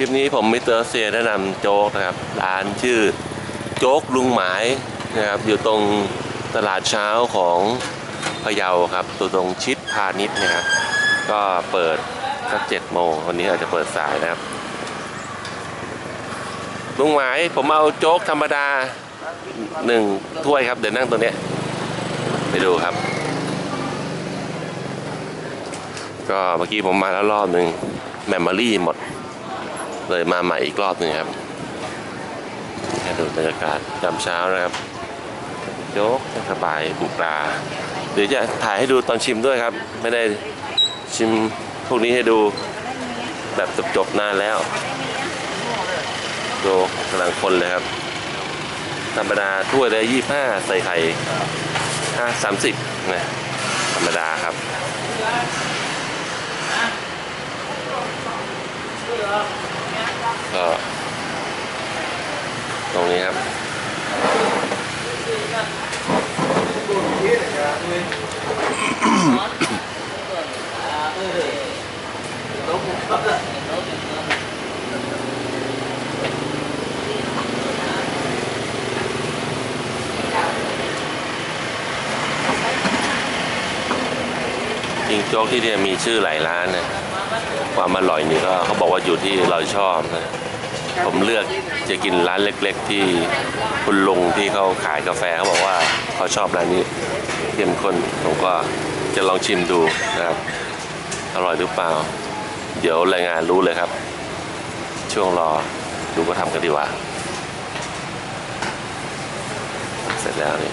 คลิปนี้ผมมิสเตอร์เซียแนะนำโจ๊กนะครับ ร้านชื่อโจ๊กลุงหมายนะครับอยู่ตรงตลาดเช้าของพะเยาครับตัวตรงชิดพาณิชย์นะครับ ก็เปิดสักเจ็ดโมงวันนี้อาจจะเปิดสายนะครับ ลุงหมายผมเอาโจ๊กธรรมดาหนึ่งถ้วยครับ เดี๋ยวนั่งตรงเนี้ยไปดูครับ ก็เมื่อกี้ผมมาแล้วรอบหนึ่งแมมโมรี่หมด เลยมาใหม่อีกรอบหนึ่งครับให้ดูบรรยากาศยามเช้านะครับโจ๊กสบายบุปลาเดี๋ยวจะถ่ายให้ดูตอนชิมด้วยครับ ไม่ได้ชิมพวกนี้ให้ดูแบบจบๆนานแล้วโจ๊กกำลังคนเลยครับ ธรรมดาถ้วยละยี่ห้าใส่ไข่ห้าสามสิบนะธรรมดาครับ ก็ตรงนี้ครับจริงโจ๊กที่เนี่ยมีชื่อหลายร้านนะ ความอร่อยนี่ก็เขาบอกว่าอยู่ที่เราชอบนะผมเลือกจะกินร้านเล็ก ๆ ที่คุณลุงที่เขาขายกาแฟเขาบอกว่าเขาชอบร้านนี้เข้มข้นผมก็จะลองชิมดูนะครับ อร่อยหรือเปล่า เดี๋ยวรายงานรู้เลยครับ ช่วงรอดูก็ทำกันดีกว่า เสร็จแล้วนี่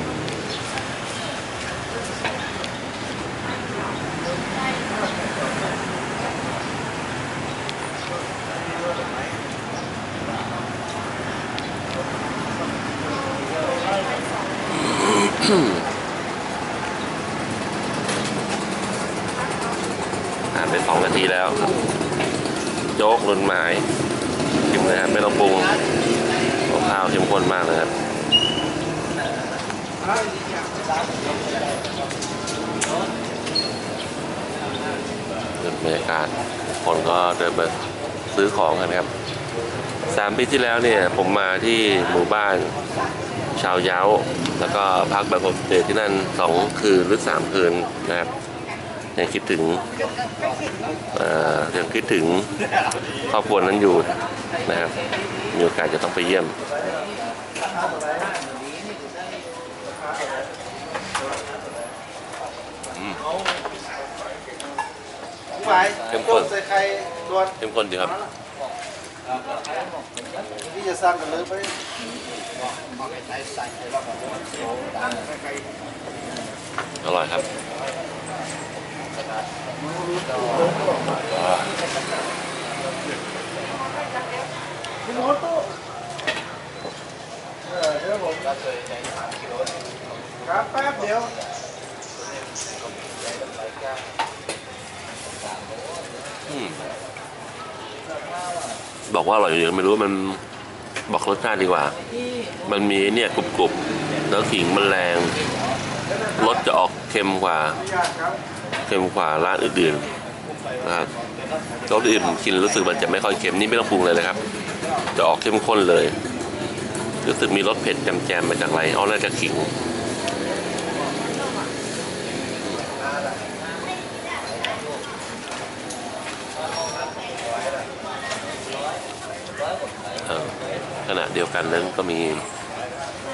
ผ่านไปสองนาทีแล้วครับ โจ๊กลุนหมายชิมเลยครับไม่ต้องปรุงข้าวเข้มข้นมากเลยครับบรรยากาศคนก็เดินมาซื้อของกันครับสามปีที่แล้วเนี่ยผมมาที่หมู่บ้านชาวเย้า แล้วก็พักแบบโฮมสเตที่นั่นสองคืนหรือสามคืนนะครับ ยังคิดถึงเอ่อยังคิดถึงครอบครัวนั้นอยู่นะครับมีโอกาสจะต้องไปเยี่ยมไปเข้มข้นใส่ไข่ด่วนเข้มข้นดีครับที่จะสร้างกันเลยไปอร่อยครับ ครับแป๊บเดียวอืมบอกว่าอร่อยอยู่ไม่รู้มันบอกรสชาติดีกว่า มันมีเนี่ยกรุบๆแล้วขิงมันแรงรสจะออกเค็มกว่า เค็มกว่าร้านอื่นๆนะครับรสอื่นผมกินรู้สึกมันจะไม่ค่อยเค็มนี่ไม่ต้องปรุงเลยนะครับ จะออกเข้มข้นเลย รู้สึกมีรสเผ็ดแจมๆมาจากอะไรเอาน่าจะขิงขณะเดียวกันนั้นก็มี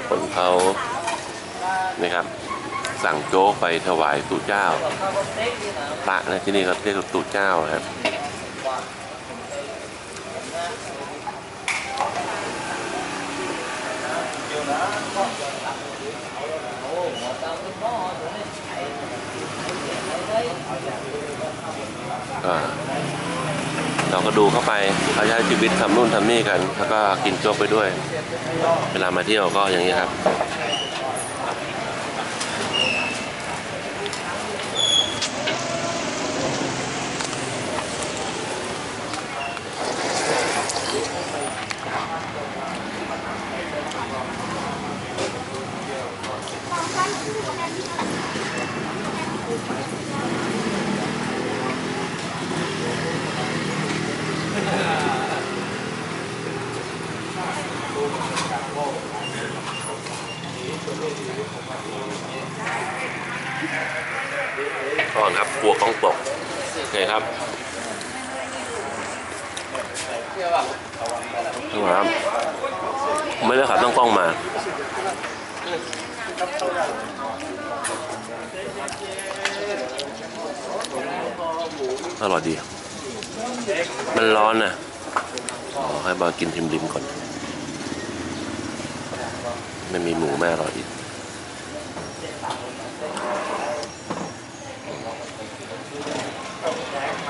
คนเขานะครับ สั่งโจ๊กไปถวายตู่เจ้าพระนะที่นี่เขาเรียกตู่เจ้าครับเราก็ดูเข้าไปเขาใช้ชีวิตทำนู่นทำนี่กัน แล้วก็กินโจ๊กไปด้วย เวลามาเที่ยวก็อย่างนี้ครับ กลัวกล้องตกไงครับต้องครับไม่ได้ขับต้องกล้องมาอร่อยดี มันร้อนนะอ๋อให้มากินทิมริมก่อน ไม่มีหมูแม่อร่อยอี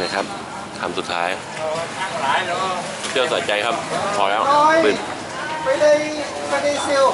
อเคครับคำสุดท้ายเที่ยวใส่ใจครับ พอแล้วน้